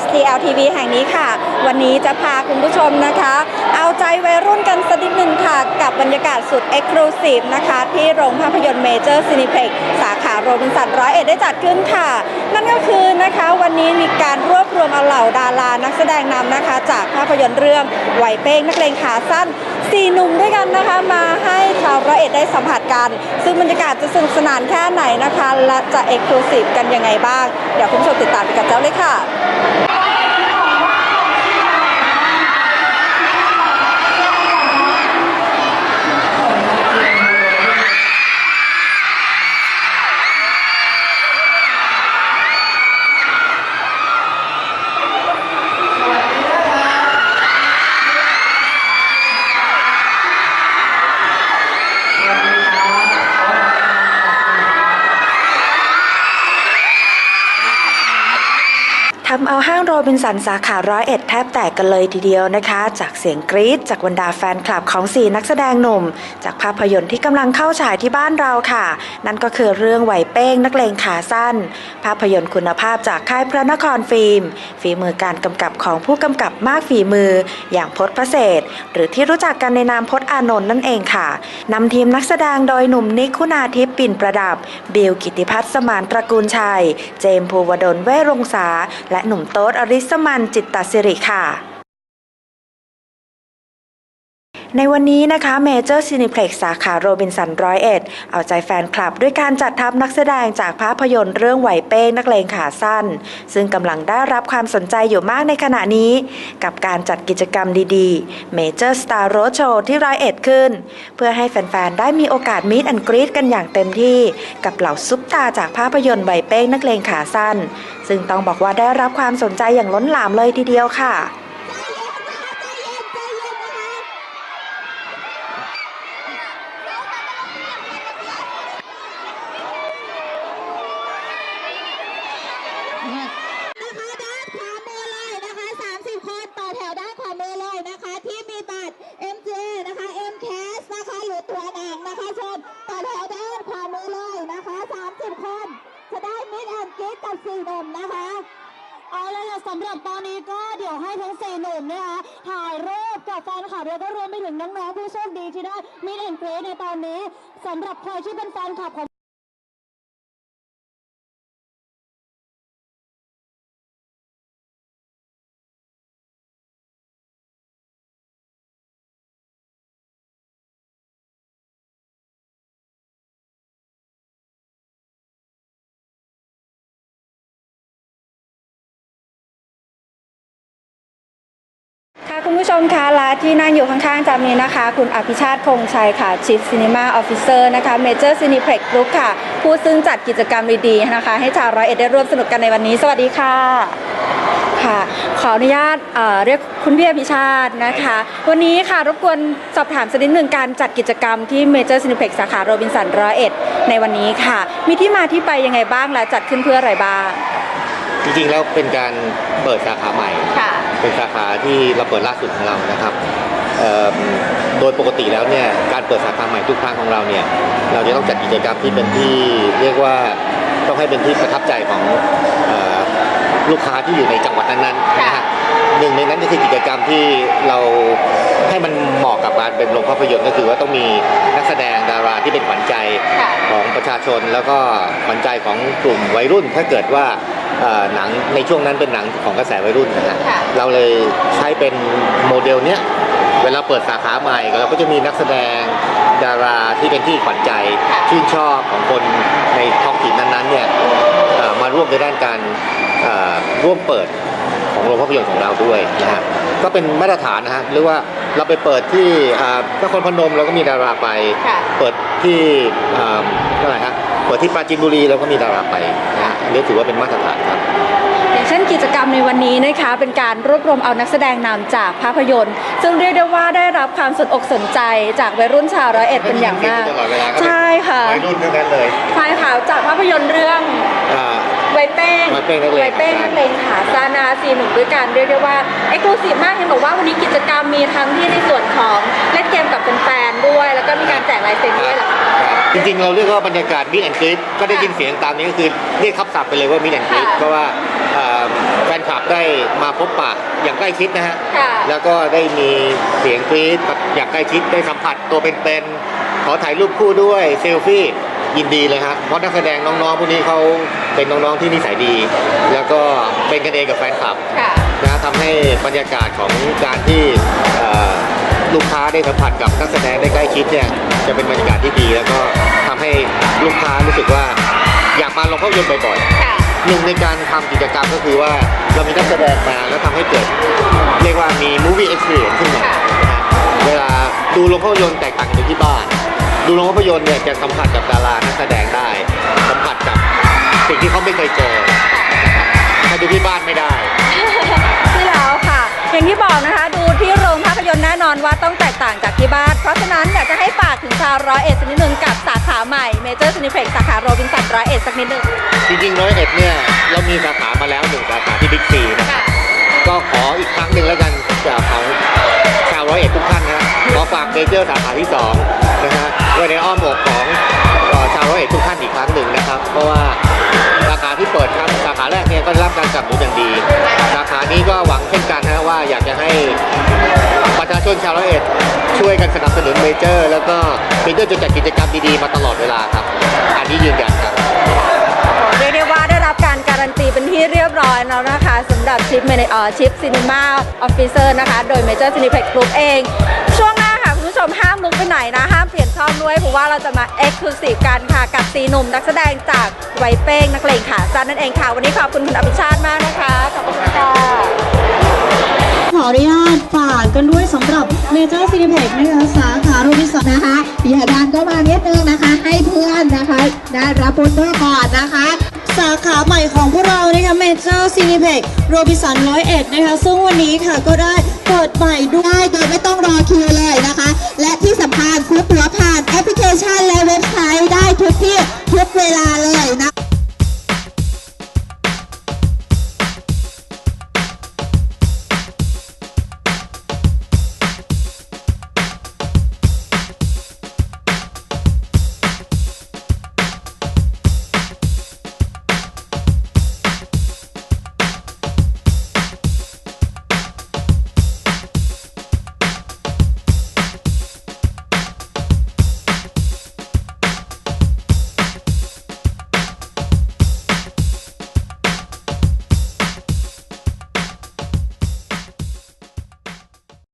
STL TV แห่งนี้ค่ะ วันนี้จะพาคุณผู้ชมนะคะ เอาใจวัยรุ่นกัน ค่ะกับบรรยากาศสุด e x c l u s i v e นะคะ ที่โรงภาพยนตร์เมเจอร์ซินิเพ็กสาขาโรบินสันร้อยเอ็ดได้จัดขึ้นค่ะ นั่นก็คือนะคะวันนี้มีการรวบรวมเอาเหล่าดารานักแสดงนำนะคะ จากภาพยนตร์เรื่องไหวเป้งนักเลงขาสั้นสี่หนุ่มด้วยกันนะคะมาให้ชาวร้อยเอ็ดได้สัมผัสกัน ซึ่งบรรยากาศจะสนุกสนานแค่ไหนนะคะ และจะเอ็กซ์คลูซีฟกันยังไงบ้าง เดี๋ยวคุณผู้ชมติดตามไปกับเจ้าเลยค่ะ ทำเอาห้างโรบินสันสาขาร้อยเอ็ดแทบแตกกันเลยทีเดียวนะคะ จากเสียงกรี๊ดจากบรรดาแฟนคลับของสี่นักแสดงหนุ่ม จากภาพยนตร์ที่กำลังเข้าฉายที่บ้านเราค่ะ นั่นก็คือเรื่องไหวเป้งนักเลงขาสั้น ภาพยนตร์คุณภาพจากค่ายพระนครฟิล์ม ฝีมือการกำกับของผู้กำกับมากฝีมือ อย่างพจน์พระเศษหรือที่รู้จักกันในนามพจน์อานนท์นั่นเองค่ะนำทีมนักแสดงโดยหนุ่มนิกคุณาทิพย์ปิ่นประดับบิลกิติพัฒน์สมานตระกูลชัย เจมส์ภูวดลเวรงษาและหนุ่มโต๊ดอริสมันจิตตสิริค่ะในวันนี้นะคะเมเจอร์ซีนิเพล็กสาขาโรบินสันร้อยเอ็ดเอาใจแฟนคลับด้วยการจัดทัพนักแสดงจากภาพยนตร์เรื่องไหวเป้งนักเลงขาสั้น ซึ่งกำลังได้รับความสนใจอยู่มากในขณะนี้ กับการจัดกิจกรรมดีๆ Major Star Road Show ที่ร้อยเอ็ดขึ้น เพื่อให้แฟนๆ ได้มีโอกาสมีดแอนกรีดกันอย่างเต็มที่ กับเหล่าซุปตาจากภาพยนตร์ไหวเป้งนักเลงขาสั้น ซึ่งต้องบอกว่าได้รับความสนใจอย่างล้นหลามเลยทีเดียวค่ะนะคะด้านขวามือเลยนะคะ 30 คนต่อแถวด้านขวามือเลยนะคะ ที่มีบัตร MJ นะคะ MCAS นะคะหรือตัวหนังนะคะชนต่อแถวด้านขวามือเลยนะคะ 30 คน จะได้มิดแสี่หนุ่มนะคะ เอาเลยค่ะสำหรับตอนนี้ก็เดี๋ยวให้ทั้งสี่หนุ่มนะคะถ่ายรูปกับแฟนคลับแล้วก็รวมไปถึงน้องๆผู้โชคดีที่ได้มิดแอนเกรในตอนนี้สำหรับใครที่เป็นแฟนคลับของ ค่ะคุณผู้ชมคะและที่นั่งอยู่ข้างๆจำนี้นะคะ คุณอภิชาติคงชัยค่ะ Chief Cinema Officer นะคะ Major Cineplex Group ค่ะ ผู้ซึ่งจัดกิจกรรมดีๆนะคะ ให้ชาวร้อยเอ็ดได้ร่วมสนุกกันในวันนี้ สวัสดีค่ะค่ะ ขออนุญาตเเรียกคุณพี่อภิชาตินะคะ วันนี้ค่ะรบกวนสอบถามสักนิดหนึ่งการจัดกิจกรรมที่ Major Cineplex สาขาโรบินสันร้อยเอ็ดในวันนี้ค่ะ มีที่มาที่ไปยังไงบ้างและจัดขึ้นเพื่ออะไรบ้าง จริงๆแล้วเป็นการเปิดสาขาใหม่ ค่ะ เป็นสาขาที่เราเปิดล่าสุดของเรานะครับเอ่อโดยปกติแล้วเนี่ยการเปิดสาขาใหม่ทุกครั้งของเราเนี่ยเราจะต้องจัดกิจกรรมที่เป็นที่เรียกว่าต้องให้เป็นที่ประทับใจของเอ่อลูกค้าที่อยู่ในจังหวัดนั้นๆนะฮะหนึ่งในนั้นก็คือกิจกรรมที่เราให้มันเหมาะกับการเป็นโรงภาพยนตร์ก็คือว่าต้องมีนักแสดงดาราที่เป็นขวัญใจ ค่ะ ของประชาชนแล้วก็ขวัญใจของกลุ่มวัยรุ่น ถ้าเกิดว่าเอ่อ หนังในช่วงนั้นเป็นหนังของกระแสวัยรุ่นนะฮะค่ะเราเลยใช้เป็นโมเดลเนี้ยเวลาเปิดสาขาใหม่เราก็จะมีนักแสดงดาราที่เป็นที่ขวัญใจชื่นชอบของคนในท้องถิ่นนั้นๆเนี่ยเอ่อมาร่วมในด้านการเอ่อร่วมเปิดของโรงภาพยนตร์ของเราด้วยนะฮะก็เป็นมาตรฐานนะฮะหรือว่าเราไปเปิดที่อ่านครพนมเราก็มีดาราไปค่ะเปิดที่อ่าเท่าไหร่ฮะเปิดที่ปราจีนบุรีเราก็มีดาราไปนะฮะอันนี่ถือว่าเป็นมาตรฐานครับ อย่างเช่นกิจกรรมในวันนี้นะคะ เป็นการรวบรวมเอานักแสดงนำจากภาพยนตร์ ซึ่งเรียกได้ว่าได้รับความสนอกสนใจจากวัยรุ่นชาวร้อยเอ็ดเป็นอย่างมาก ตลอดเวลาก็เป็นใช่ค่ะวัยรุ่นทั้งนั้นเลยใช่ค่ะจากภาพยนตร์เรื่อง อ่าไวเป้งไวเป้งนักเลงไวเป้งนักเลงขาซานาซีหนุ่มด้วยกันเรียกได้ว่าเอ็กซ์คลูซีฟมากเห็นบอกว่าวันนี้กิจกรรมมีทั้งที่ในส่วนของเล่นเกมกับแฟนๆด้วย แล้วก็มีการแจกลายเซ็นด้วยเหรอคะ จริงๆ เราเรียกว่าบรรยากาศมิดแอนกรีดก็ได้ยินเสียงตามนี้ก็คือเรียกทับศัพท์ไปเลยว่ามิดแอนกรีดค่ะเพราะว่าเอ่อแฟนคลับได้มาพบปะอย่างใกล้ชิดนะฮะค่ะแล้วก็ได้มีเสียงกรี๊ดอย่างใกล้ชิดได้สัมผัสตัวเป็นๆขอถ่ายรูปคู่ด้วยเซลฟี่ยินดีเลยฮะเพราะนักแสดงน้องๆพวกนี้เขาเป็นน้องๆที่นิสัยดี แล้วก็เป็นกันเองกับแฟนคลับค่ะนะทำให้บรรยากาศของการที่เอ่อลูกค้า ได้สัมผัสกับนักแสดงได้ใกล้ชิดเนี่ยจะเป็นบรรยากาศที่ดี แล้วก็ทำให้ลูกค้ารู้สึกว่าอยากมาลงภาพยนตร์บ่อยๆค่ะหนึ่งในการทำกิจกรรมก็คือว่าเรามีนักแสดงมาแล้วทำให้เกิด เรียกว่ามี movie experience ขึ้นมาค่ะนะฮะเวลาดูโรงภาพยนตร์แตกต่างจากที่บ้าน ดูโรงภาพยนตร์เนี่ยจะสัมผัสกับดารานักแสดงได้ สัมผัสกับสิ่งที่เขาไม่เคยเจอนะครับถ้าดูที่บ้านไม่ได้ใช่แล้วค่ะ อย่างที่บอกนะคะ ดูที่โรงภาพยนตร์แน่นอนว่าต้องแตกต่างจากที่บ้าน เพราะฉะนั้นอยากจะให้ฝากถึงชาวร้อยเอ็ดสักนิดนึงกับสาขาใหม่เมเจอร์ซินิเพ็กสาขาโรบินสันร้อยเอ็ดสักนิดนึงจริงๆร้อยเอ็ดเนี่ยเรามีสาขามาแล้วหนึ่งสาขาที่บิ๊กซีนะค่ะก็ขออีกครั้งหนึ่งแล้วกันจากของชาวร้อยเอ็ดทุกท่านนะฮะขอฝากเมเจอร์สาขาที่สองนะฮะไว้ในอ้อมอกของเอ่อ ชาวร้อยเอ็ดทุกท่านอีกครั้งหนึ่งนะครับ เพราะว่าสาขาที่เปิดครั้งสาขาแรกเนี่ยก็ได้รับการสนับสนุนอย่างดี สาขานี้ก็หวังเช่นกันนะว่าอยากจะให้ประชาชนชาวร้อยเอ็ดช่วยกันสนับสนุนเมเจอร์ แล้วก็เมเจอร์จะจัดกิจกรรมดีๆมาตลอดเวลาครับ อันนี้ยืนยันครับเรียกได้ว่าได้รับการการันตีเป็นที่เรียบร้อยแล้วนะคะสำหรับชิปเมนเออชิปซีนีมาออฟฟิเซอร์นะคะ โดย Major Cineplex Group เอง ช่วงหน้าค่ะ คุณผู้ชมห้ามลุกไปไหนนะห้าม ด้วยเพราะว่าเราจะมาเอ็กซ์คลูซีฟกันค่ะกับสีหนุ่มนักแสดงจากไวเป้งนักเลงขาสั้นนั่นเองค่ะ วันนี้ขอบคุณคุณอภิชาติมากนะคะขอบคุณค่ะขออนุญาตฝากกันด้วยสำหรับเมเจอร์ซีนิเพ็กนะคะสาขาโรบินสันนะคะอย่าดันก็มานิดนึงนะคะ ให้เพื่อนนะคะ ได้รับโปสเตอร์ก่อนนะคะสาขาใหม่ของพวกเรานะคะเมเจอร์ซีนิเพ็กโรบิสันร้อยเอ็ดนะคะ ซึ่งวันนี้ค่ะก็ได้เปิดใหม่ด้วยได้โดยไม่ต้องรอคิวเลยนะคะ และที่ ชันและเว็บไซต์ได้ทุกที่ทุกเวลา